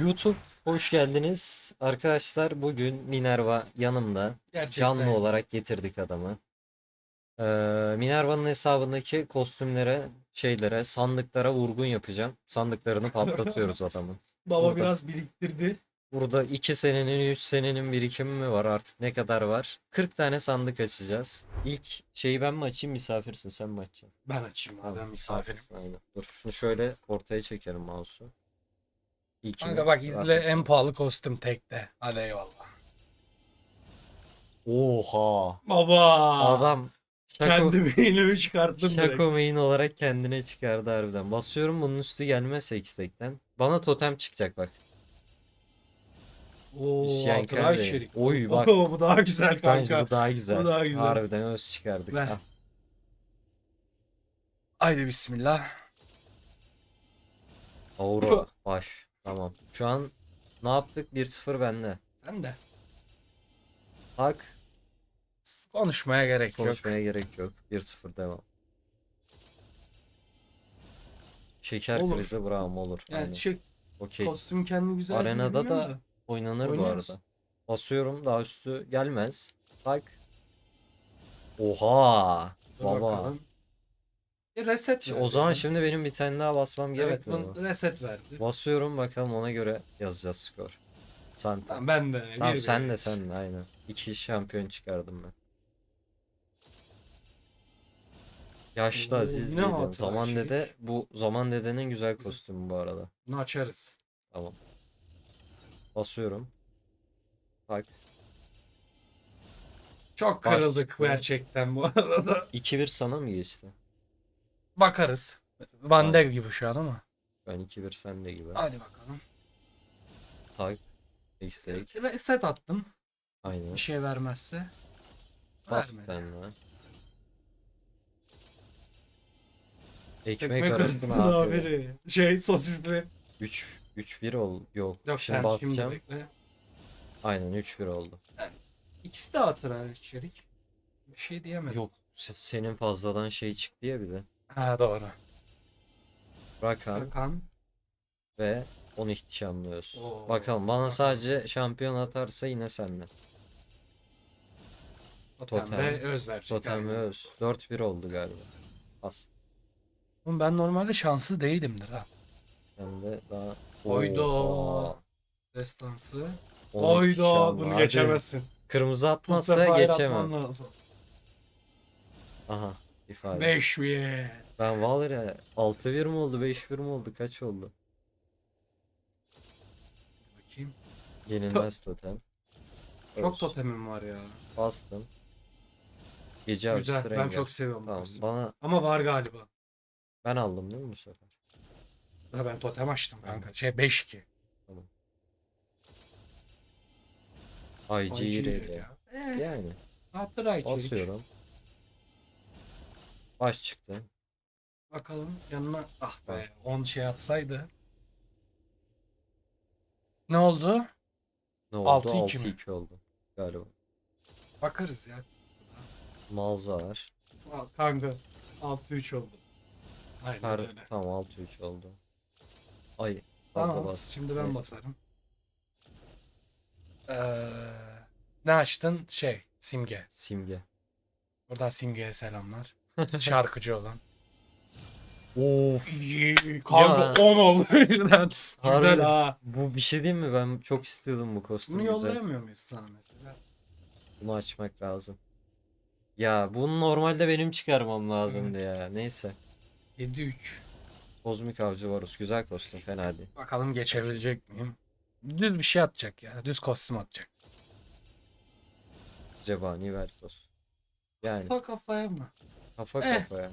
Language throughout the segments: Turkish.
YouTube hoş geldiniz. Arkadaşlar bugün Minerva yanımda. Gerçekten. Canlı olarak getirdik adamı. Ee, Minerva'nın hesabındaki kostümlere, şeylere, sandıklara vurgun yapacağım. Sandıklarını patlatıyoruz adamın. Baba Burada. biraz biriktirdi. Burada 2 senenin, 3 senenin birikimi mi var artık ne kadar var? 40 tane sandık açacağız. İlk şeyi ben mi açayım misafirsin sen mi açacaksın? Ben açayım madem misafirim. Aynen. Dur şunu şöyle ortaya çekerim mouse'u. İlkini Kanka bak izle en pahalı kostüm tekte. Hadi eyvallah. Oha. Baba. Adam Şako, Kendi beynimi çıkarttım direkt. Şako main olarak kendine çıkardı harbiden. Basıyorum bunun üstü gelmez Hextech'ten. Bana totem çıkacak bak. Oo, İsyan Altınay kendi. içerik. Oy, bak. Oo, bu daha güzel Bence kanka. bu daha güzel. Bu daha güzel. Harbiden öz çıkardık. Ver. Ah, Haydi bismillah. Aura baş. Tamam. Şu an ne yaptık? 1-0 bende. Sen de. Tak. Konuşmaya gerek Konuşmaya gerek yok. 1-0 devam. Şeker Olur. krizi bravo olur. yok. Yani Aynen. şey, Okey. kostüm kendi güzel. Arenada bilmiyorum da Oynanır bu Oynarız. arada. Basıyorum daha üstü gelmez. Tak. Oha. Dur Baba. bakalım. Reset verdi O zaman şimdi benim bir tane daha basmam Evet gerekmiyor mu? bunu reset verdi. Basıyorum bakalım ona göre yazacağız skor. Sen Tamam ben de. Tamam bir sen de sen de aynen. İki şampiyon çıkardım ben. Yaşlı Oo, Aziz Zeydan. hatıra Zaman şey. Dede bu Zaman Dede'nin güzel kostümü bu arada. Bunu açarız. Tamam. Basıyorum. Bak Çok Baş kırıldık gerçekten bu arada. 2-1 sana mı geçti? Bakarız. Bande gibi şu an ama. Ben 2-1 sende gibi. Hadi bakalım. Tak. X-Take. Reset attım. Aynen. Bir şey vermezse. Bas bir Vermedi. tane daha. Ekmek, Ekmek arasında yapıyor? haberi. Şey sosisli. 3 3-1 ol. Yok. Yok Şimdi sen basacağım. şimdi bekle. Aynen 3-1 oldu. İkisi de hatıra içerik. Bir şey diyemedim. Yok. se- Senin fazladan şey çıktı ya bir de. Ha doğru. Rakan Bakan. ve 10 ihtişamlıyoruz. Oo, Bakalım bana sadece şampiyon atarsa yine sende. Totem, Totem. ve öz verecek. Totem ve öz. 4-1 oldu galiba. As. Oğlum ben normalde şanslı değilimdir ha. Sen de daha... Oyda. Oha, Destansı. 10 Oyda ihtişamlı. bunu geçemezsin. Kırmızı Bu atmazsa sefer geçemem. atman lazım. Aha. İfade. 5 bir. Ben var ya 6-1 mi oldu 5-1 mi oldu kaç oldu? Bakayım. Yenilmez totem. Çok Öz. totemim var ya. Bastım. Gece avcısı Güzel. Ben Rengar. çok seviyorum bu Tamam kostümü. bana Ama var galiba. ben aldım değil mi bu sefer? Ha, ben totem açtım kanka. Şey 5-2. IG Acı ile ya. Eh, yani hatıra içerik. basıyorum. Baş çıktı. Bakalım yanına ah be Var. 10 şey atsaydı. Ne oldu? Ne oldu? 6-2 mi? 6-2 oldu galiba. Bakarız ya. Malza var. Al, Kanka 6-3 oldu. Aynen Her, öyle. tamam 6-3 oldu. Ay fazla Tamam, bas. şimdi ben Neyse. basarım. Ee, ne açtın? Şey, Simge. Simge. Buradan Simge'ye selamlar. Şarkıcı olan. Of. Kanka Ya. 10 oldu birden. Harbi. Güzel ha. Bu bir şey değil mi? Ben çok istiyordum bu kostümü. Bunu güzel. yollayamıyor muyuz sana mesela? Bunu açmak lazım. Ya bunu normalde benim çıkarmam lazımdı ya. Neyse. 7-3. Kozmik Avcı Varus. Güzel kostüm. Fena değil. Bakalım geçebilecek miyim? Düz bir şey atacak ya. Düz kostüm atacak. Cebani Veltos. Yani Kafa kafaya mı? Kafa Eh. kafaya.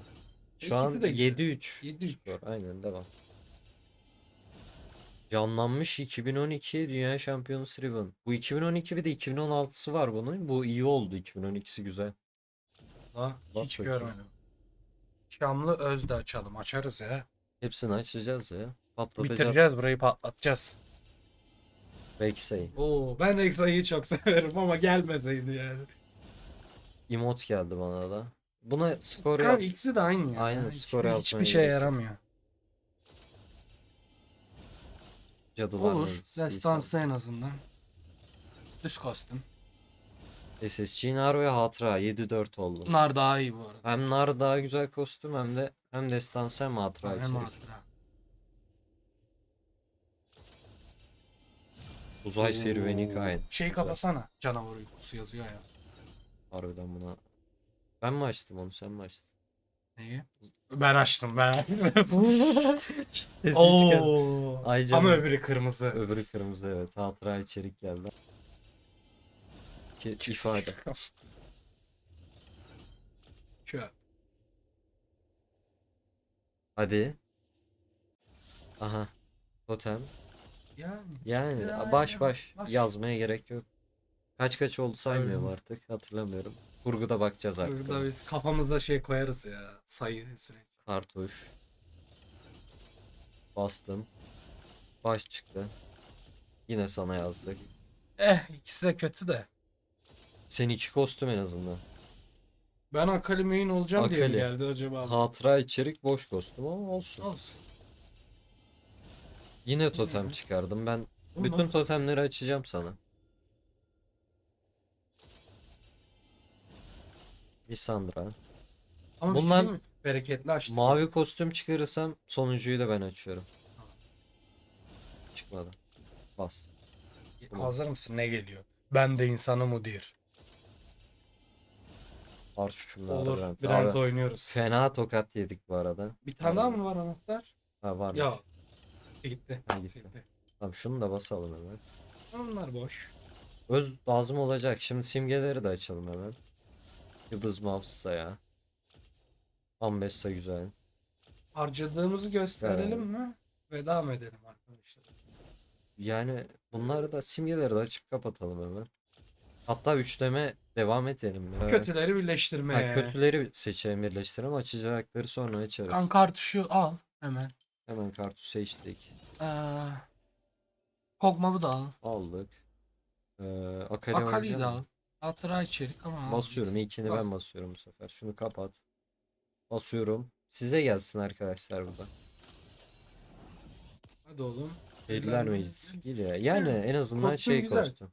Şu İkisi an de güzel. 7-3. 7-3. skor. Aynen devam. Canlanmış 2012 Dünya Şampiyonu Ribbon. Bu 2012 bir de 2016'sı var bunun. Bu iyi oldu 2012'si güzel. Ha, Bas hiç bakayım. görmedim. Şamlı öz de açalım. Açarız ya. Hepsini açacağız ya. Patlatacağız. Bitireceğiz burayı patlatacağız. Vexey. Oo, ben Rexa'yı çok severim ama gelmeseydi yani. Emot geldi bana da. Buna skor Kanka yaz. ikisi de aynı ya. Aynen, İkisi skor de Hiçbir şey gerek yok. yaramıyor. Cadılar Olur. Meclisi, Destansı en azından. Düz kostüm. SSG Nar ve Hatıra 7-4 oldu. Bunlar daha iyi bu arada. Hem Nar daha güzel kostüm hem de hem destansı hem hatıra Hem içerik. hatıra. Uzay serüveni gayet Şey kapasana. Canavar uykusu yazıyor ya. Harbiden buna. Ben mi açtım onu sen mi açtın? Neyi? Ben açtım ben. Oo. Ay canım. Ama öbürü kırmızı. Öbürü kırmızı evet. Hatıra içerik geldi. Ki ifade. Şöyle. Hadi. Aha. Totem. Yani. Yani Ya, baş ya, baş baş. yazmaya gerek yok. Kaç kaç oldu saymıyorum Öyle. artık. Hatırlamıyorum. Kurguda bakacağız artık. Burada biz kafamıza şey koyarız ya. Sayı sürekli. Kartuş. Bastım. Baş çıktı. Yine sana yazdık. Eh ikisi de kötü de. Seninki kostüm en azından. Ben Akali main olacağım diye mi Akali. geldi acaba? Hatıra içerik boş kostüm ama olsun. Olsun. Yine totem çıkardım. Ben bütün totemleri açacağım sana. Lissandra. Ama şey Bunlar- mi? bereketli açtık. Mavi kostüm çıkarırsam sonuncuyu da ben açıyorum. Çıkmadı. Bas. Hazır mısın? Ne geliyor? Ben de insanım Udir. Var şu şunları Olur. Brent. Brent Abi, oynuyoruz. Fena tokat yedik bu arada. Bir tane daha mı var anahtar? Ha var. Ya. Gitti. Ha, gitti. Tamam şunu da basalım hemen. Onlar boş. Öz lazım olacak. Şimdi simgeleri de açalım hemen. Yıldız Mavs'a ya. Ambessa güzel. Harcadığımızı gösterelim mi? Ve devam edelim arkadaşlar. Yani bunları da simgeleri de açıp kapatalım hemen. Hatta üçleme devam edelim. ya. Kötüleri birleştirmeye. Ha, kötüleri seçelim birleştirelim. Açacakları sonra açarız. Kan kartuşu al hemen. Hemen kartuşu seçtik. Ee, Kog'Maw'u da al. Aldık. Ee, Akali Akali'yi de mısın? al. Hatıra içerik ama Basıyorum. İlkini Bas. ben basıyorum bu sefer. Şunu kapat. Basıyorum. Size gelsin arkadaşlar burada. Hadi oğlum. Deliler Meclisi değil ya. Yani en azından kostüm şey güzel. kostüm.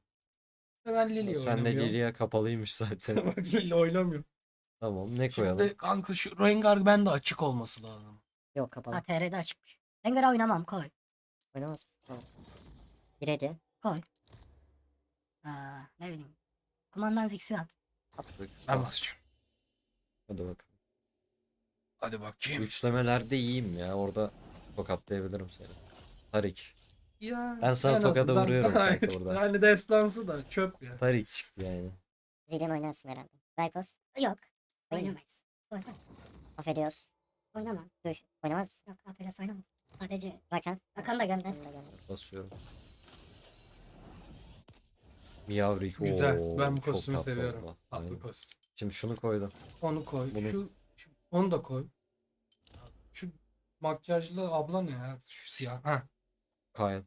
Ben Lily Sen de. Lilia kapalıymış zaten. Bak Lily oynamıyorum. Tamam ne koyalım? Şimdi kanka şu Rengar bende açık olması lazım. Yok kapalı. Ha TR'de açıkmış. Rengar'a oynamam koy. Oynamaz mısın? Tamam. Giredi. Aa, ne bileyim. Kumandan ziksi at. Ben Bas. basacağım. Hadi bakalım. Hadi bakayım. Üçlemelerde iyiyim ya. Orada tokatlayabilirim seni. Tarik. Ya, Ben sana en tokadı azından- vuruyorum kanka burada. Yani destansı da çöp ya. Tarik çıktı yani. Zillion oynarsın herhalde. Raypos. Yok. Oyna. Oynamayız. Oyna. Affediyoruz. Oynamam. Duş. Oynamaz mısın? Yok Apelas oynamam. Sadece Rakan. Rakan da gönder. Basıyorum. Miyavrik. Güzel. Oo, ben bu çok kostümü tatlı seviyorum. oldu. Tatlı kostüm. Şimdi şunu koydum. Onu koy. Bunu- Şu, şu- onu da koy. Şu makyajlı abla ne ya? Şu siyah. Ha. Kayan.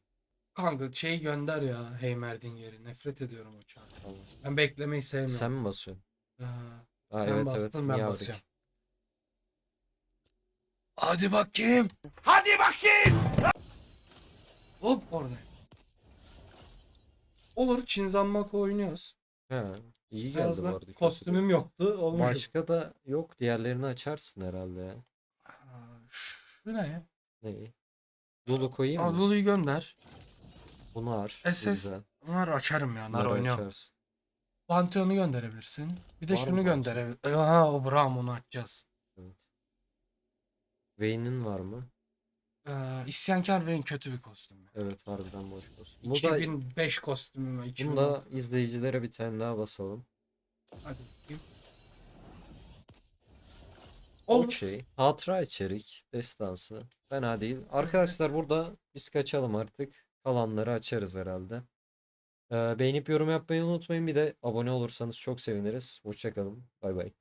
Kanka şey gönder ya Heymerdinger'i. Nefret ediyorum o çağrı. Tamam. Ben beklemeyi sevmiyorum. Sen mi basıyorsun? Ha, Ha, sen evet, bastın evet, ben Miyavrik. basıyorum. Hadi bakayım. Hadi bakayım. Hop orada. Olur Çinzanmako oynuyoruz. He, iyi En geldi bu azından arada. kostümüm yoktu. Olmuş. Başka da yok. Diğerlerini açarsın herhalde ya. Aa, Şu ne? Neyi? Lulu koyayım mı? Lulu'yu gönder. Bunu ar. SS güzel. Bunlar açarım ya. Nar Bunları oynuyorum. açarsın. Pantheon'u gönderebilirsin. Bir de Var mı şunu Pantheon? gönderebilir. Ha o Braum onu açacağız. Evet. Vayne'in var mı? Ee, İsyankar Vayne kötü bir kostüm. Evet harbiden boş kostüm. Bu da, 2005 kostümü mü? 2010. bunu da izleyicilere bir tane daha basalım. Hadi bakayım. Olur. Okey. Hatıra içerik. Destansı. Fena değil. Arkadaşlar burada biz kaçalım artık. Kalanları açarız herhalde. Ee, beğenip yorum yapmayı unutmayın. Bir de abone olursanız çok seviniriz. Hoşçakalın. Bay bay.